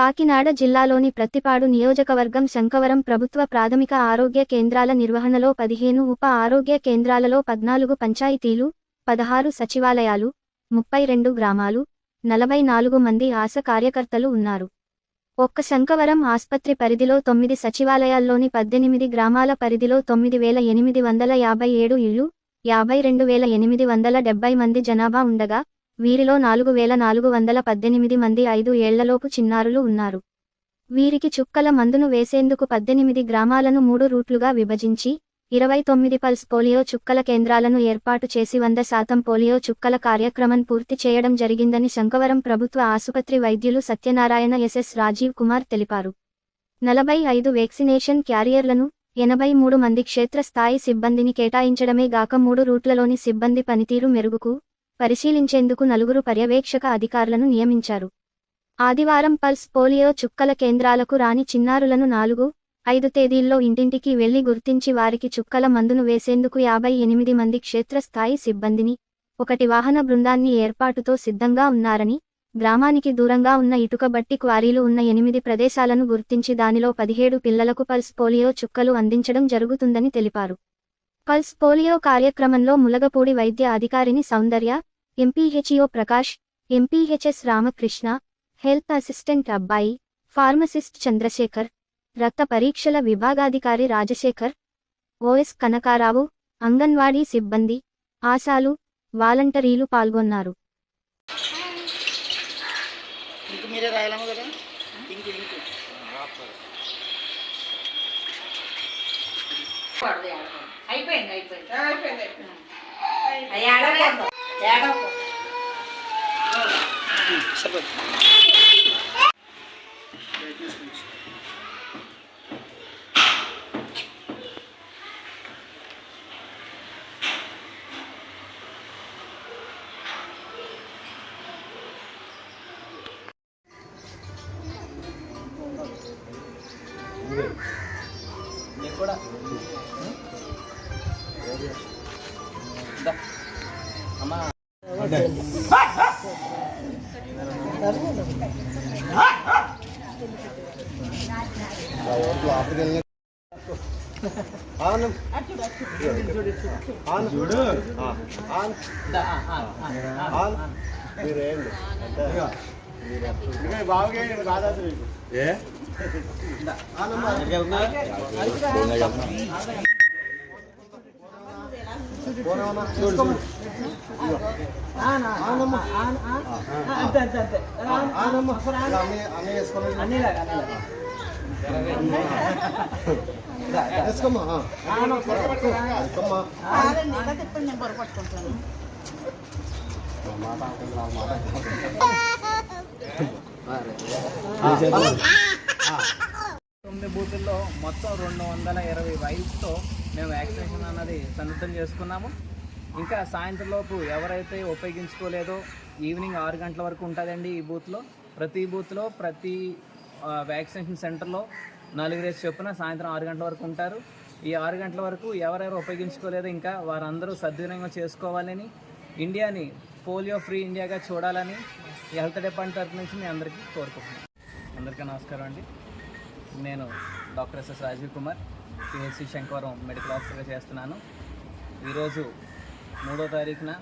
కాకినాడ జిల్లాలోని ప్రత్తిపాడు నియోజకవర్గం శంకవరం ప్రభుత్వ ప్రాథమిక ఆరోగ్య కేంద్రాల నిర్వహణలో పదిహేను ఉప ఆరోగ్య కేంద్రాలలో పద్నాలుగు పంచాయతీలు పదహారు సచివాలయాలు ముప్పై రెండు గ్రామాలు నలభై నాలుగు మంది ఆశ కార్యకర్తలు ఉన్నారు. ఒక్క శంకవరం ఆస్పత్రి పరిధిలో తొమ్మిది సచివాలయాల్లోని పద్దెనిమిది గ్రామాల పరిధిలో తొమ్మిది వేల ఎనిమిది వందల యాభై ఏడు ఇళ్ళు యాభై రెండు వేల ఎనిమిది వందల డెబ్బై మంది జనాభా ఉండగా వీరిలో నాలుగు వేల నాలుగు వందల పద్దెనిమిది మంది ఐదు ఏళ్ళలోపు చిన్నారులు ఉన్నారు. వీరికి చుక్కల మందును వేసేందుకు పద్దెనిమిది గ్రామాలను మూడు రూట్లుగా విభజించి ఇరవై తొమ్మిది పల్స్ పోలియో చుక్కల కేంద్రాలను ఏర్పాటు చేసి వంద శాతం పోలియో చుక్కల కార్యక్రమం పూర్తి చేయడం జరిగిందని శంకవరం ప్రభుత్వ ఆసుపత్రి వైద్యులు సత్యనారాయణ ఎస్ఎస్ రాజీవ్ కుమార్ తెలిపారు. నలభై ఐదు వ్యాక్సినేషన్ క్యారియర్లను ఎనభై మూడు మంది క్షేత్రస్థాయి సిబ్బందిని కేటాయించడమే గాక మూడు రూట్లలోని సిబ్బంది పనితీరు మెరుగుకు పరిశీలించేందుకు నలుగురు పర్యవేక్షక అధికారులను నియమించారు. ఆదివారం పల్స్ పోలియో చుక్కల కేంద్రాలకు రాని చిన్నారులను నాలుగు ఐదు తేదీల్లో ఇంటింటికి వెళ్ళి గుర్తించి వారికి చుక్కల మందును వేసేందుకు యాభై ఎనిమిది మంది క్షేత్రస్థాయి సిబ్బందిని ఒకటి వాహన బృందాన్ని ఏర్పాటుతో సిద్ధంగా ఉన్నారని గ్రామానికి దూరంగా ఉన్న ఇటుకబట్టి క్వారీలు ఉన్న ఎనిమిది ప్రదేశాలను గుర్తించి దానిలో పదిహేడు పిల్లలకు పల్స్ పోలియో చుక్కలు అందించడం జరుగుతుందని తెలిపారు. పల్స్ పోలియో కార్యక్రమంలో ములగపూడి వైద్య అధికారిని Soundarya MPHEO Prakash MPHS Ramakrishna health assistant అబ్బాయి ఫార్మసిస్ట్ చంద్రశేఖర్ రక్త పరీక్షల విభాగాధికారి రాజశేఖర్ ఓఎస్ కనకారావు అంగన్వాడీ సిబ్బంది ఆశాలు వాలంటరీలు పాల్గొన్నారు. అయిపోయింది అయిపోయింది. సరిపోతుంది. అవును ఆన్ చూడు ఆన్ దా, ఆ, ఆ, ఆ, ఆ. ఆన్ మీరు వేయండి అంటే బాగా మీకు ఏ ఆనమ్మా అంతే అంతే అంతే తొమ్మిది బూతుల్లో మొత్తం రెండు వందల ఇరవై వైఫ్తో మేము వ్యాక్సినేషన్ అన్నది సన్నద్ధం చేసుకున్నాము. ఇంకా సాయంత్రం లోపు ఎవరైతే ఉపయోగించుకోలేదో ఈవినింగ్ ఆరు గంటల వరకు ఉంటుందండి ఈ బూత్లో. ప్రతి బూత్లో ప్రతి వ్యాక్సినేషన్ సెంటర్లో నలుగురేసి చొప్పున సాయంత్రం ఆరు గంటల వరకు ఉంటారు. ఈ ఆరు గంటల వరకు ఎవరెవరు ఉపయోగించుకోలేదో ఇంకా వారందరూ సద్వినియోగం చేసుకోవాలని ఇండియాని పోలియో ఫ్రీ ఇండియాగా చూడాలని హెల్త్ డిపార్ట్మెంట్ తరఫు నుంచి మీ అందరికీ కోరుకుంటున్నాను. అందరికీ నమస్కారం అండి. నేను doctor SS Rajeev Kumar PHC Sankavaram medical ఆఫీసర్గా చేస్తున్నాను. ఈరోజు మూడో తారీఖున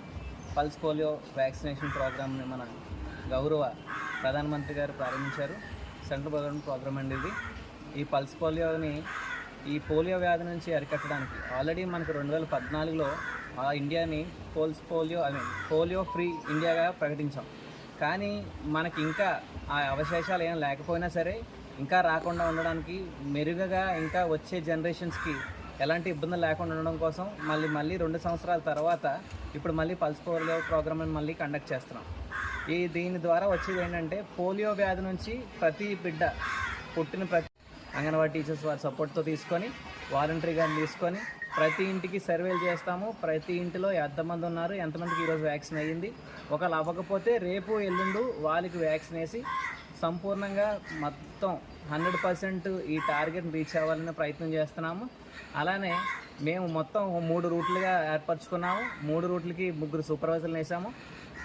పల్స్ పోలియో వ్యాక్సినేషన్ ప్రోగ్రామ్ని మన గౌరవ ప్రధానమంత్రి గారు ప్రారంభించారు. సెంట్రల్ గవర్నమెంట్ ప్రోగ్రామ్ అండి ఇది. ఈ పల్స్ పోలియోని ఈ పోలియో వ్యాధి నుంచి అరికట్టడానికి ఆల్రెడీ మనకు రెండు వేల పద్నాలుగులో ఆ ఇండియాని polls polio I mean polio free ఇండియాగా ప్రకటించాం. కానీ మనకి ఇంకా ఆ అవశేషాలు ఏం లేకపోయినా సరే ఇంకా రాకుండా ఉండడానికి మెరుగగా ఇంకా వచ్చే జనరేషన్స్కి ఎలాంటి ఇబ్బందులు లేకుండా ఉండడం కోసం మళ్ళీ మళ్ళీ రెండు సంవత్సరాల తర్వాత ఇప్పుడు మళ్ళీ పల్స్ పోలియో ప్రోగ్రామ్ని మళ్ళీ కండక్ట్ చేస్తున్నాం. ఈ దీని ద్వారా వచ్చేది ఏంటంటే పోలియో వ్యాధి నుంచి ప్రతి బిడ్డ పుట్టిన ప్రతి అంగన్వాడీ టీచర్స్ వారి సపోర్ట్తో తీసుకొని వాలంటరీగా తీసుకొని ప్రతి ఇంటికి సర్వేలు చేస్తాము. ప్రతి ఇంటిలో ఎంతమంది ఉన్నారు ఎంతమందికి ఈరోజు వ్యాక్సిన్ అయ్యింది. ఒకవేళ అవ్వకపోతే రేపు ఎల్లుండు వాళ్ళకి వ్యాక్సిన్ వేసి సంపూర్ణంగా మొత్తం హండ్రెడ్ పర్సెంట్ ఈ టార్గెట్ రీచ్ అవ్వాలనే ప్రయత్నం చేస్తున్నాము. అలానే మేము మొత్తం మూడు రూట్లుగా ఏర్పరచుకున్నాము. మూడు రూట్లకి ముగ్గురు సూపర్వైజర్లు వేసాము.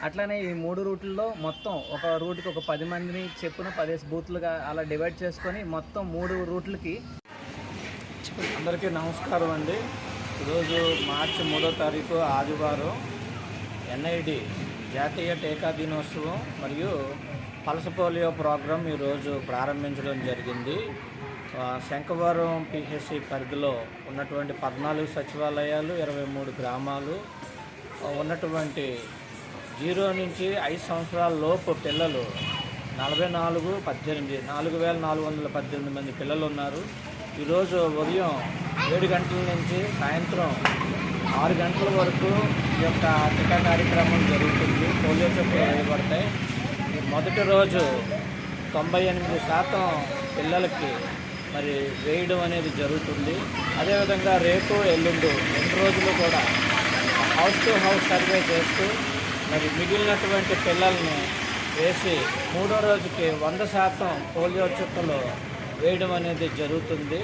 అట్లనే ఈ మూడు రూట్లలో మొత్తం ఒక రూట్కి ఒక పది మందిని చెప్పున పదేసి బూత్లుగా అలా డివైడ్ చేసుకొని మొత్తం మూడు రూట్లకి అందరికీ నమస్కారం అండి. ఈరోజు మార్చి మూడో తారీఖు ఆదివారం ఎన్ఐడి జాతీయ టీకా దినోత్సవం మరియు పల్స్ పోలియో ప్రోగ్రాం ఈరోజు ప్రారంభించడం జరిగింది. శంఖవరం పిహెచ్సి పరిధిలో ఉన్నటువంటి పద్నాలుగు సచివాలయాలు ఇరవై మూడు గ్రామాలు ఉన్నటువంటి జీరో నుంచి ఐదు సంవత్సరాల లోపు పిల్లలు నలభై నాలుగు పద్దెనిమిది నాలుగు వేల నాలుగు వందల పద్దెనిమిది మంది పిల్లలు ఉన్నారు. ఈరోజు ఉదయం ఏడు గంటల నుంచి సాయంత్రం ఆరు గంటల వరకు ఈ యొక్క టీకా కార్యక్రమం జరుగుతుంది. పోలియో చెప్పులు వేయబడతాయి. మొదటి రోజు తొంభై ఎనిమిది శాతం పిల్లలకి మరి వేయడం అనేది జరుగుతుంది. అదేవిధంగా రేపు ఎల్లుండు రెండు రోజులు కూడా హౌస్ టు హౌస్ సర్వే చేస్తూ మరి మిగిలినటువంటి పిల్లల్ని వేసి మూడో రోజుకి వంద శాతం పోలియో చుక్కలు వేయడం అనేది జరుగుతుంది.